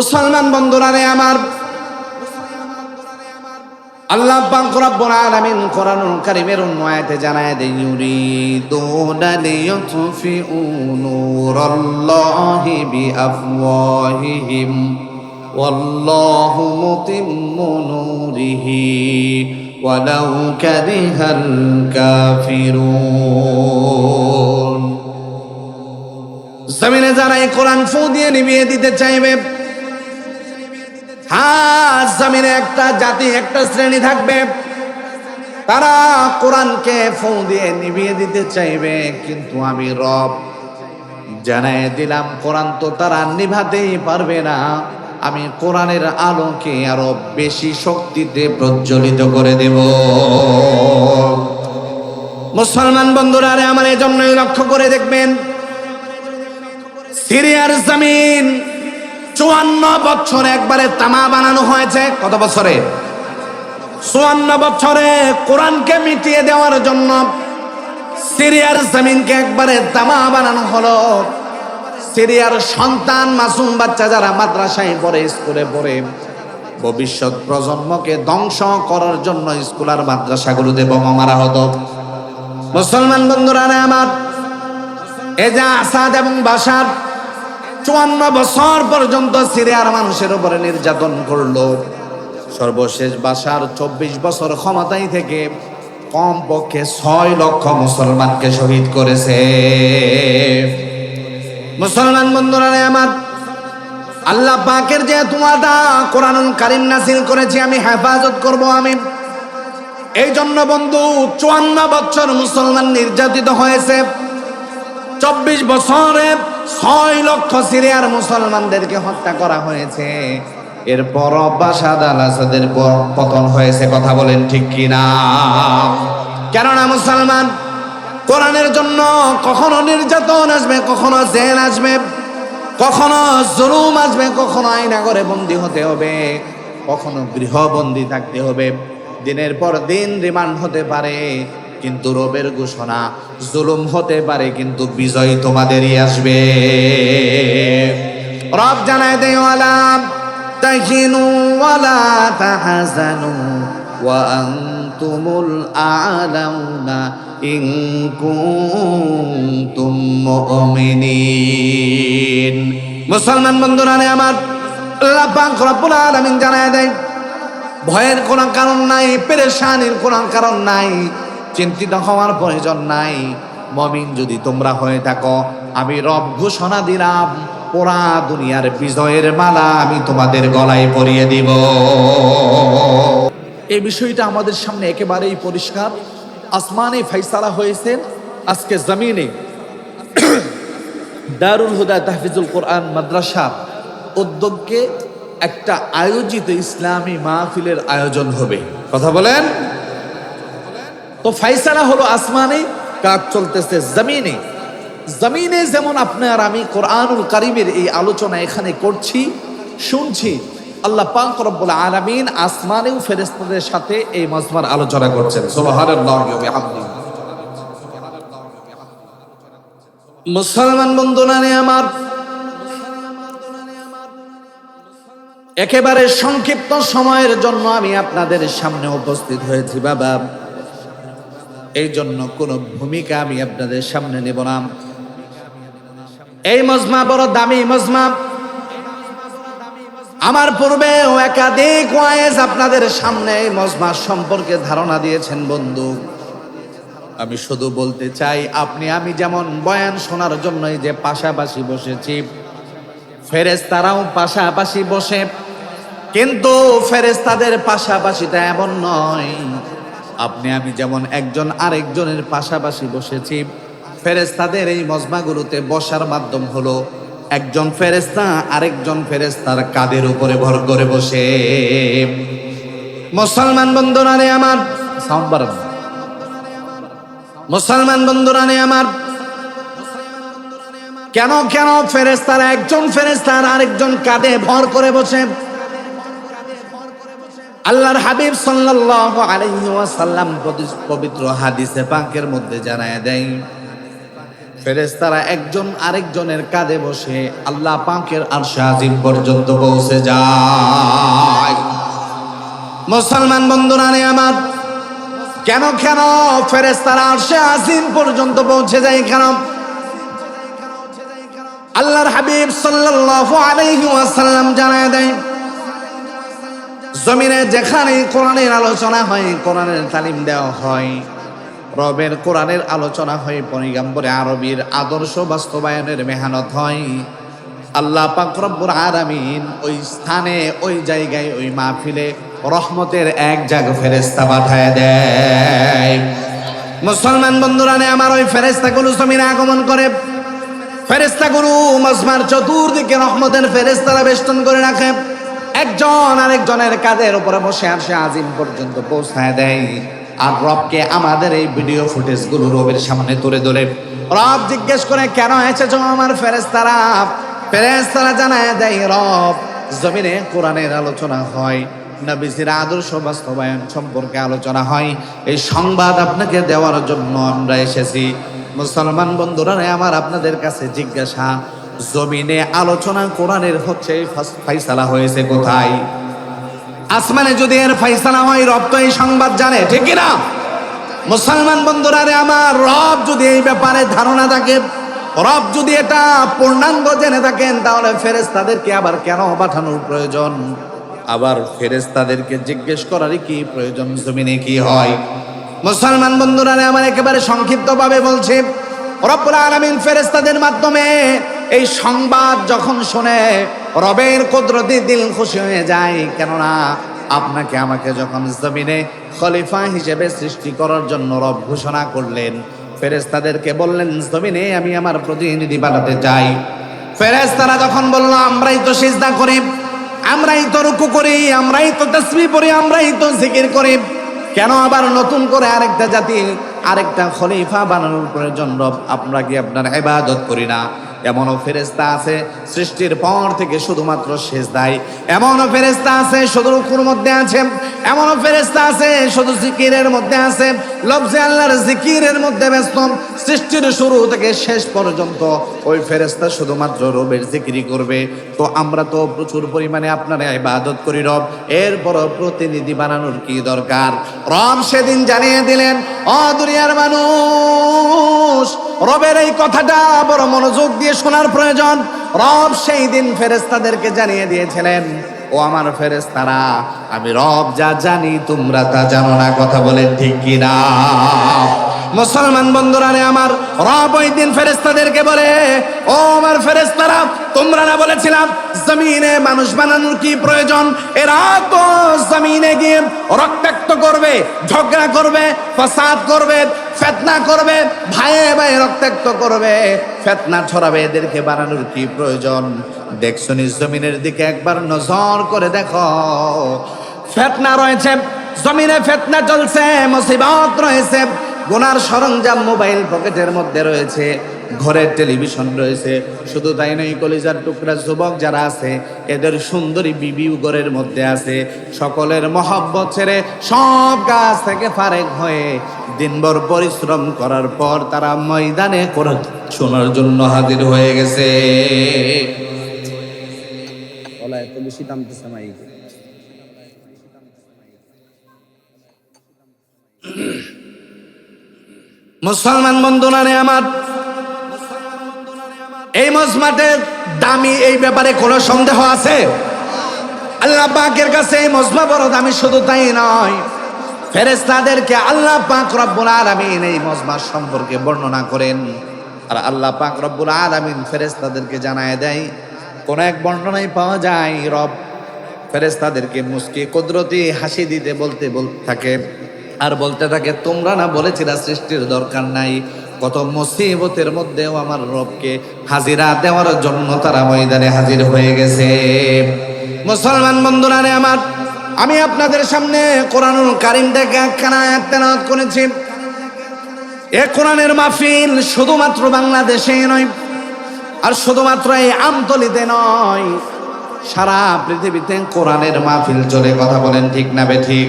মুসলমান বন্ধুরা রে আমার, আল্লাহ পাক রব্বুল আলামিন কোরআনুল কারীমের অন্যায়তে জানায় দেয় ইউরিদুনা লিয়ুতফিউ নূরাল্লাহি বিআফওয়াহিহিম, ওয়াল্লাহু মুতিম্মু নূরিহি, ওয়ালাউ কারিহাল কাফিরুন। জমিনে যারা এই কোরআন ফু দিয়ে নিভিয়ে দিতে চাইবে হ্যাঁ জমিনে একটা জাতি, একটা শ্রেণি থাকবে। তারা কোরআনকে ফু দিয়ে নিভিয়ে দিতে চাইবে, কিন্তু আমি রব জানাই দিলাম, কোরআন তো তারা নিভাতেই পারবে না। আমি কোরআনের আলোকে আরও বেশি শক্তিতে প্রজ্বলিত করে দেব। মুসলমান বন্ধুরা, আমার এই জন্যই লক্ষ্য করে দেখবেন, সিরিয়ার জমিন চুয়ান্ন বছর একবারে তামা বানানো হয়েছে। কত বছরে? চুয়ান্ন বছরে কোরআনকে মিটিয়ে দেওয়ার জন্য সিরিয়ার জমিনকে একবারে তামা বানানো হলো। সিরিয়ার সন্তান মাসুম বাচ্চা যারা মাদ্রাসায় পড়ে, স্কুলে পড়ে, ভবিষ্যৎ প্রজন্মকে ধ্বংস করার জন্য স্কুল আর মাদ্রাসাগুলোতে বোমা মারা হতো। মুসলমান বন্ধুরা, আমার এজা আসাদ এবং বাসার চুয়ান্ন বছর পর্যন্ত সিরিয়ার মানুষের উপরে নির্যাতন করল। সর্বশেষ বাসার চব্বিশ বছর ক্ষমতায় থেকে কম পক্ষে ছয় লক্ষ মুসলমানকে শহীদ করেছে। মুসলমান বন্ধুরা আমার, আল্লাহ পাকের যে তোমাদা কোরআনুল কারিম নাসিল করেছি, আমি হেফাজত করব আমি। এই জন্য বন্ধু, চুয়ান্ন বছর মুসলমান নির্যাতিত হয়েছে। চব্বিশ বছরে ছয় লক্ষ সিরিয়ার মুসলমানদেরকে হত্যা করা হয়েছে। এরপর বাসাদ আল আসাদের পতন হয়েছে, কথা বলেন ঠিক কিনা? কেননা মুসলমান, কোরআনের জন্য কখনো নির্যাতন আসবে, কখনো জেল আসবে, কখনো জুলুম আসবে, কখনো আয়না করে বন্দি হতে হবে, কখনো গৃহবন্দী থাকতে হবে। দিনের পর দিন রিমান্ড হতে পারে কিন্তু রবের ঘোষণা জুলুম হতে পারে, কিন্তু বিজয় তোমাদেরই আসবে। রব জানায় দেয় আলাম ওয়ালা তাহাজানু ওয়া আনতুমুল আ'লাউনা ইন কুনতুম মুমিনিন। মুসলমান বন্ধুরা আমার আল্লাহ পাক রব্বুল আলামিন জানায় দেয়, ভয়ের কোনো কারণ নাই, পেরেশানির কোনো কারণ নাই চিন্তিত হওয়ার প্রয়োজন নাই। মমিন যদি তোমরা হয়ে থাকো, আমি রব ঘোষণা দিলাম পুরা দুনিয়ার বিজয়ের মালা আমি তোমাদের গলায় পরিয়ে দিব। এই বিষয়টা আমাদের সামনে একেবারেই পরিষ্কার। আসমানে ফাইসালা হয়েছে, আজকে জমিনে। দারুল হুদা তাহফিজুল কোরআন মাদ্রাসা উদ্যোগকে একটা আয়োজিত ইসলামী মাহফিলের আয়োজন হবে। কথা বলেন? তো ফাইসালা হলো আসমানে, কাজ চলতেছে জমিনে। জমিনে যেমন আপনার আমি কোরআনুল কারিমের এই আলোচনা এখানে করছি, শুনছি, আল্লাহ পাক রব্বুল আলামিন আসমানেও ফেরেশতাদের সাথে এই মজমার আলোচনা করছেন। সুবহানাল্লাহি ওয়া বিহামদিহি মুসলমান বন্ধুরা রে আমার, একেবারে সংক্ষিপ্ত সময়ের জন্য আমি আপনাদের সামনে উপস্থিত হয়েছি, বাবা। এই জন্য কোনো ভূমিকা আমি আপনাদের সামনে নেব না। এই মজমা বড় দামি মজমা। আমার পূর্বে একাধিক ওয়াইজ আপনাদের সামনে এই মজমা সম্পর্কে ধারণা দিয়েছেন বন্ধু। আমি শুধু বলতে চাই, আপনি আমি যেমন বয়ান শোনার জন্যই যে পাশাপাশি বসেছি ফেরেস্তারাও পাশাপাশি বসে, কিন্তু ফেরেস্তাদের পাশাপাশিটা এমন নয়। আপনি, আমি যেমন একজন আরেকজনের পাশাপাশি বসেছি ফেরেস্তাদের এই মজমাগুলোতে বসার মাধ্যম হলো একজন ফেরেস্তা আরেকজন ফেরেস্তার কাদের উপরে ভর করে বসে। মুসলমান বন্ধুরা রে আমার বাড়ান মুসলমান বন্ধুরা নে আমার, কেন কেন ফেরেস্তার একজন ফেরেস্তার আরেকজন কাঁধে ভর করে বসে? আল্লাহর হাবিব সাল্লাল্লাহু আলাইহি ওয়াসাল্লাম পবিত্র হাদিসে পাকের মধ্যে জানায় দেয়, ফেরেশতারা একজন আরেকজনের কাঁধে বসে আল্লাহ পাকের আর আজিম পর্যন্ত পৌঁছে যায়। মুসলমান বন্ধুরা রে আমার, কেন কেন ফেরেশতারা আরশে আজিম পর্যন্ত পৌঁছে যায় কেন? আল্লাহর হাবিব সাল্লাল্লাহু আলাইহি ওয়াসাল্লাম জানায় দেয় জমিনে যেখানে কোরআনের আলোচনা হয়, কোরআনের তালিম দেওয়া হয়। রবের কোরআনের আলোচনা হয় পরিগাম্বরে আরবির আদর্শ বাস্তবায়নের মেহনত হয়। আল্লাহ পাক রব্বুল আলামিন ওই স্থানে, ওই জায়গায়, ওই মাহফিলে রহমতের এক জাগ ফেরেস্তা পাঠায় দেয়। মুসলমান বন্ধুরা আমার ওই ফেরেস্তা ফেরেস্তাগুলো জমিনে আগমন করে। ফেরেস্তাগুলো মজমার চতুর্দিকে রহমতের ফেরেস্তারা বেষ্টন করে রাখে। একজন আরেকজনের কাঁধের উপরে বসে আসে আজিম পর্যন্ত পৌঁছায় দেয়। আর রবকে আমাদের এই ভিডিও ফুটেজগুলো রবের সামনে তুলে ধরে। রব জিজ্ঞেস করে, কেন এসেছ আমার ফেরেস্তারা ফেরেস্তারা জানায় দেয়, রব, জমিনে কোরআনের আলোচনা হয়, নবীজির আদর্শ বাস্তবায়ন সম্পর্কে আলোচনা হয়। এই সংবাদ আপনাকে দেওয়ার জন্য আমরা এসেছি। মুসলমান বন্ধুরা, আমার আপনাদের কাছে জিজ্ঞাসা জমিনে আলোচনা কোরআনের হচ্ছে ফাইসালা হয়েছে কোথায়? আসমানে যদি এর ফাইসালা হয়, রব তো এই সংবাদ জানে, ঠিক না মুসলমান বন্ধুরা রে আমার, রব যদি এই ব্যাপারে ধারণা থাকে, রব যদি এটা পূর্ণাঙ্গ জেনে থাকেন, তাহলে ফেরেস্তাদেরকে আবার কেন পাঠানোর প্রয়োজন? আবার ফেরেস্তাদেরকে জিজ্ঞেস করারই কি প্রয়োজন? জমিনে কি হয়? মুসলমান বন্ধুরা আমার একেবারে সংক্ষিপ্তভাবে বলছি, রব্বুল আলামিন ফেরেস্তাদের মাধ্যমে এই সংবাদ যখন শুনে রবের কুদরতি দিল খুশি হয়ে যায়, কেননা আপনাকে আমাকে যখন জমিনে খলিফা হিসেবে সৃষ্টি করার জন্য রব ঘোষণা করলেন ফেরেস্তাদেরকে বললেন, জমিনে আমি আমার প্রতিনিধি বানাতে চাই। ফেরেস্তারা যখন বলল, আমরাই তো সিজদা করি, আমরাই তো রুকু করি, আমরাই তো তসবি পড়ি, আমরাই তো জিকির করি, কেন আবার নতুন করে আরেকটা জাতি, আরেকটা খলিফা বানানোর প্রয়োজন রব? আমরা কি আপনার ইবাদত করি না? এমনও ফেরেস্তা আছে, সৃষ্টির পর থেকে শুধুমাত্র শেষ দায় এমনও ফেরেস্তা আছে, শুধু রুকুর মধ্যে আছে। এমনও ফেরেস্তা আছে, শুধু জিকিরের মধ্যে আছে। লফজে আল্লাহর জিকিরের মধ্যে ব্যস্ত। সৃষ্টির শুরু থেকে শেষ পর্যন্ত ওই ফেরেস্তা শুধুমাত্র রবের জিকিরি করবে। তো আমরা তো প্রচুর পরিমাণে আপনার ইবাদত করি রব। এরপরও প্রতিনিধি বানানোর কি দরকার? রব সেদিন জানিয়ে দিলেন, অ দুনিয়ার মানুষ রবের এই কথাটা বড় মনোযোগ দিয়ে শোনার প্রয়োজন। রব সেই দিন ফেরেস্তাদেরকে জানিয়ে দিয়েছিলেন, ও আমার ফেরেস্তারা আমি রব যা জানি তোমরা তা জানো না। কথা বলে ঠিক কিনা? মুসলমান বন্ধুরা রে আমার রব ওই দিন ফেরেস্তাদেরকে বলে, ও আমার ফেরেস্তারা তোমরা না বলেছিলাম জমিনে মানুষ বানানোর কি প্রয়োজন? এরা তো জমিনে গিয়ে রক্তাক্ত করবে, ঝগড়া করবে, ফসাদ করবে, ফেতনা করবে, ভাইয়ে ভাই রক্তাক্ত করবে। ফেতনা ছড়াবে এদেরকে বানানোর কি প্রয়োজন? দেখছ জমিনের দিকে একবার নজর করে দেখো। ফেতনা রয়েছে, জমিনে ফেতনা চলছে, মুসিবত রয়েছে। গোনার সরঞ্জাম মোবাইল পকেটের মধ্যে রয়েছে, ঘরের টেলিভিশন রয়েছে, শুধু তাই নয়, কলিজার টুকরা যুবক যারা আছে, এদের সুন্দরী বিবিও ঘরের মধ্যে আছে। সকলের মহব্বত ছেড়ে সব কাজ থেকে ফারেক হয়ে দিনভর পরিশ্রম করার পর তারা ময়দানে করে শোনার জন্য হাজির হয়ে গেছে। এত বেশি দাম দিচ্ছে মুসলমান বন্ধুরা রে আমার, এই মজমাটের দামি এই ব্যাপারে কোনো সন্দেহ আছে? আল্লাহ পাকের কাছে এই মজমা বড় দামি শুধু তাই নয় ফেরেস্তাদেরকে আল্লাহ পাক রব্বুল আলামিন এই মজমা সম্পর্কে বর্ণনা করেন। আর আল্লাহ পাক রব্বুল আলামিন ফেরেস্তাদেরকে জানায় দেয়, কোন এক বর্ণনায় পাওয়া যায়, রব ফেরেস্তাদেরকে মুস্কি কুদরতি হাসি দিতে বলতে বলতে থাকে। আর বলতে থাকে, তোমরা না বলেছিলা সৃষ্টির দরকার নাই। কত মুসিবতের মধ্যেও আমার রবকে হাজিরা দেওয়ার জন্য তারা ময়দানে হাজির হয়ে গেছে। মুসলমান বন্ধুরা রে আমার, আমি আপনাদের সামনে কোরআনুল কারিম থেকে একখানা করেছি। এ কোরআনের মাহফিল শুধুমাত্র বাংলাদেশে নয়, আর শুধুমাত্র এই আমতলিতে নয়, সারা পৃথিবীতে কোরআনের মাহফিল চলে, কথা বলেন ঠিক না বে ঠিক?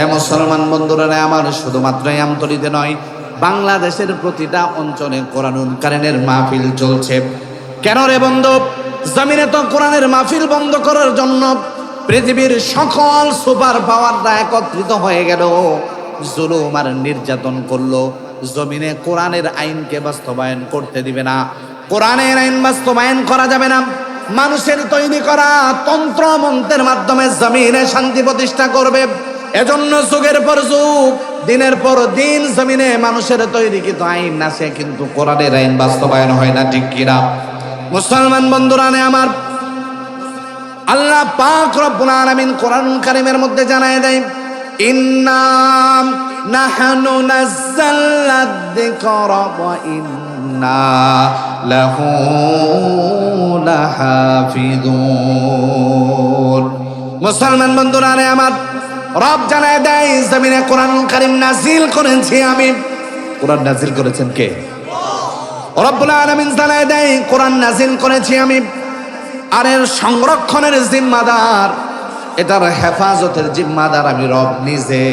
এ মুসলমান বন্ধুরা আমার শুধুমাত্র আমতলিতে নয়, বাংলাদেশের প্রতিটা অঞ্চলে কোরআনুল কারেনের মাহফিল চলছে। কেন রে বন্ধু? জমিনে তো কোরআনের মাহফিল বন্ধ করার জন্য পৃথিবীর সকল সুপার পাওয়াররা একত্রিত হয়ে গেল। জুলুম আর নির্যাতন করল। জমিনে কোরআনের আইনকে বাস্তবায়ন করতে দিবে না। কোরআনের আইন বাস্তবায়ন করা যাবে না। মানুষের তৈরি করা তন্ত্র মন্ত্রের মাধ্যমে জমিনে শান্তি প্রতিষ্ঠা করবে। এজন্য যুগের পর যুগ, দিনের পর দিন জমিনে মানুষের তৈরি কিন্তু আইন আছে, কিন্তু কোরআনের আইন বাস্তবায়ন হয় না, ঠিক কিনা? মুসলমান বন্ধুরা আমার, আল্লাহ পাক রব্বুল আলামিন কোরআন কারীমের মধ্যে জানায় দেয় ইন্নাম নাহনু নাযালনা যিকরা ওয়া ইন্না লাহু লাহাফিজুন। মুসলমান বন্ধুরা আমার রব জানায় দেয়, জমিনে কোরআন কারীম নাজিল করেছি আমি। কোরআন নাজিল করেছেন কে? রব্বুল আলামিন জানায় দেয়, কোরআন নাজিল করেছি আমি। আর এর সংরক্ষণের জিম্মাদার, এটার হেফাজতের জিম্মাদার আমি রব নিজে।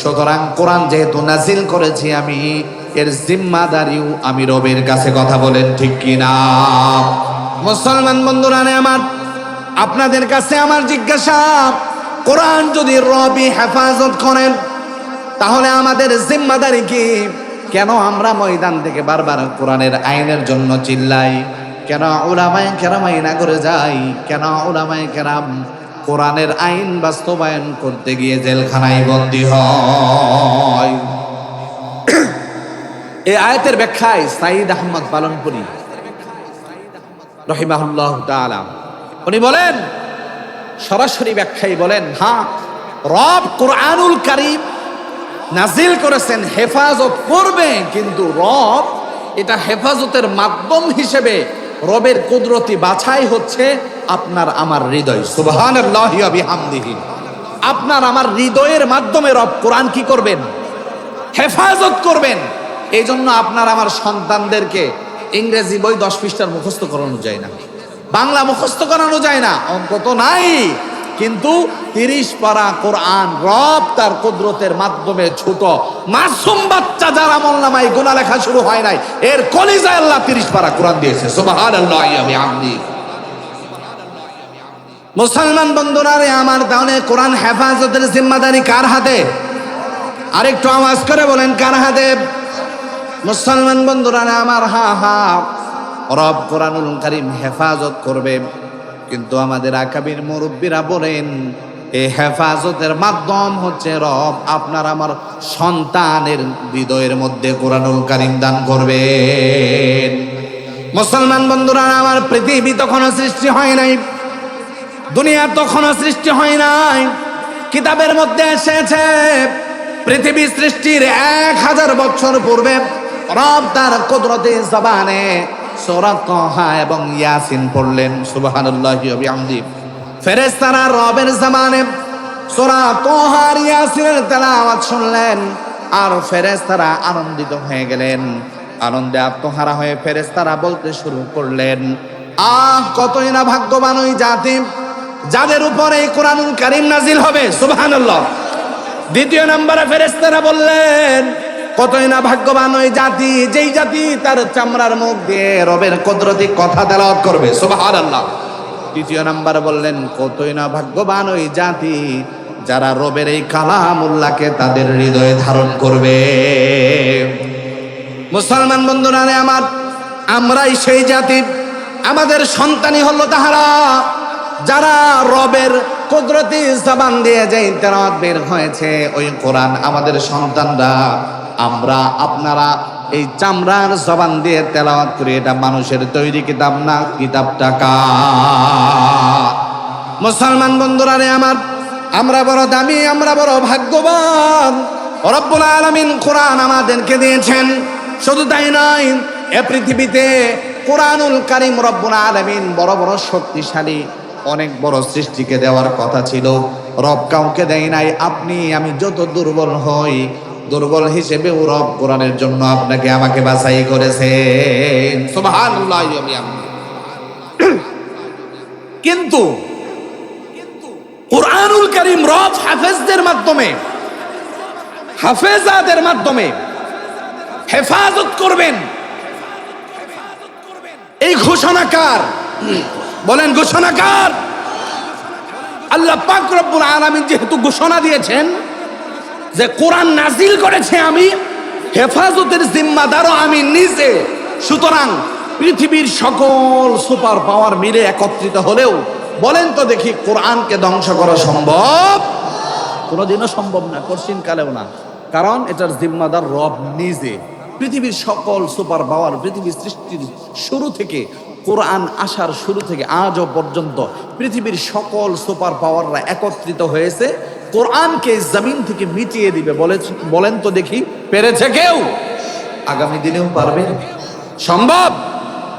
সুতরাং কোরআন যেহেতু নাজিল করেছি আমি, এর জিম্মাদারিও আমি রবের কাছে কথা বলেন ঠিক কিনা? মুসলমান বন্ধুরা আমার, আপনাদের কাছে আমার জিজ্ঞাসা। কোরআন যদি রবি হেফাজত করেন, তাহলে আমাদের জিম্মাদারি কি? কেন আমরা ময়দান থেকে বারবার কোরআনের আইনের জন্য চিল্লাই? কেন ওলামায় কেরামাই না করে যাই কেন ওলামায় কেরাম কোরআনের আইন বাস্তবায়ন করতে গিয়ে জেলখানায় বন্দী হয়? এই আয়াতের ব্যাখ্যায় সাইদ আহমদ পালনপুরি, রহিমাহুল্লাহ তাআলা। উনি বলেন সরাসরি ব্যাখ্যায় বলেন হ্যাঁ রব কোরআনুল কারীম নাজিল করেছেন হেফাজত করবে, কিন্তু রব এটা হেফাজতের মাধ্যম হিসেবে রবের কুদরতি বাছাই হচ্ছে আপনার আমার হৃদয়। বিহামদিহি। আপনার আমার হৃদয়ের মাধ্যমে রব কোরআন কি করবেন? হেফাজত করবেন। এই জন্য আপনার আমার সন্তানদেরকে ইংরেজি বই দশ পৃষ্ঠার মুখস্থ করানো যায় না। বাংলা মুখস্থ করানো যায় না অঙ্ক তো নাই। কিন্তু তিরিশ পারা কোরআন রব তার কুদরতের মাধ্যমে ছোট। মাসুম বাচ্চা যারা মোল্লামাই গোনা লেখা শুরু হয় নাই, এর কলিজায় আল্লাহ তিরিশ পারা কোরআন দিয়েছে। ওয়া বিহামদিহি মুসলমান বন্ধুরা রে আমার তাহলে কোরআন হেফাজতের জিম্মাদারি কার হাতে? আরেকটু আওয়াজ করে বলেন, কার হাতে? মুসলমান বন্ধুরা আমার হা হা। রব কোরআনুল কারীম হেফাজত করবে। কিন্তু আমাদের আকাবির মুরব্বীরা বলেন এই হেফাজতের মাধ্যম হচ্ছে রব আপনার আমার সন্তানের হৃদয়ের মধ্যে কোরআনুল কারীম দান করবে মুসলমান বন্ধুরা, আমার পৃথিবী তখনও সৃষ্টি হয় নাই, দুনিয়া তখনও সৃষ্টি হয় নাই। কিতাবের মধ্যে এসেছে, পৃথিবী সৃষ্টির এক হাজার বছর পূর্বে রব তার কুদরতি জবানে সূরা তাহা এবং ইয়াসিন পড়লেন, সুবহানাল্লাহি ফেরেশতারা রবের জবানে সূরা তাহা আর ইয়াসিনের তেলাওয়াত শুনলেন আর ফেরেশতারা আনন্দিত হয়ে গেলেন। আনন্দে আত্মহারা হয়ে ফেরেশতারা বলতে শুরু করলেন, আহ, কতই না ভাগ্যবান ওই জাতি যাদের উপরে এই কোরআনুল কারীম নাজিল হবে, সুবহানাল্লাহ। দ্বিতীয় নম্বরে ফেরেশতারা বললেন কতই না ভাগ্যবান ওই জাতি, যেই জাতি তার চামড়ার মুখ দিয়ে রবের কুদরতি কথা তেলাওয়াত করবে। সুবহানাল্লাহ। তৃতীয় নাম্বার বললেন, কতই না ভাগ্যবান ওই জাতি যারা রবের এই কালাম কালামুল্লাহকে তাদের হৃদয়ে ধারণ করবে। মুসলমান বন্ধুরা আমার, আমরাই সেই জাতি, আমাদের সন্তানই হলো তাহারা, যারা রবের কুদরতি জবান দিয়ে যে তেরাত বের হয়েছে, ওই কোরআন আমাদের সন্তানরা, আমরা আপনারা এই চামড়ার জবান দিয়ে তেলাওয়াত করি, এটা মানুষের তৈরি কিতাব না কিতাব টাকা মুসলমান বন্ধুরা রে আমার, আমরা বড় দামি, আমরা বড় ভাগ্যবান। রব্বুল আলামিন কোরআন আমাদেরকে দিয়েছেন। শুধু তাই নয়, এ পৃথিবীতে কোরআনুল কারিম রব্বুল আলামিন বড় বড় শক্তিশালী অনেক বড় সৃষ্টিকে দেওয়ার কথা ছিল। রব কাউকে দেয় নাই। আপনি, আমি যত দুর্বল হই, দুর্বল হিসেবেও রব কোরআনের জন্য আপনাকে আমাকে বাছাই করেছে কিন্তু কোরআনুল করিম রব হাফেজদের মাধ্যমে, হাফেজাদের মাধ্যমে হেফাজত করবেন। এই ঘোষণাকার বলেন ঘোষণাকার আল্লাহ পাক আলামিন যেহেতু ঘোষণা দিয়েছেন যে কোরআন নাজিল করেছে আমি, হেফাজতের জিম্মাদারও আমি নিজে। সুতরাং পৃথিবীর সকল সুপার পাওয়ার মিলে একত্রিত হলেও, বলেন তো দেখি কোরআনকে ধ্বংস করা সম্ভব? কোনোদিনও সম্ভব না, কঠিন কালেও না। কারণ এটার জিম্মাদার রব নিজে। পৃথিবীর সকল সুপার পাওয়ার, পৃথিবীর সৃষ্টির শুরু থেকে কোরআন আসার শুরু থেকে আজও পর্যন্ত পৃথিবীর সকল সুপার পাওয়াররা একত্রিত হয়েছে। কোরআনকে জমিন থেকে মিটিয়ে দিবে বলে বলেন তো দেখি, পেরেছে কেউ? আগামী দিনেও পারবে? সম্ভব?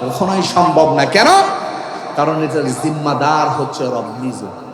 কখনোই সম্ভব না। কেন? কারণ এটার জিম্মাদার হচ্ছে রব নিজে।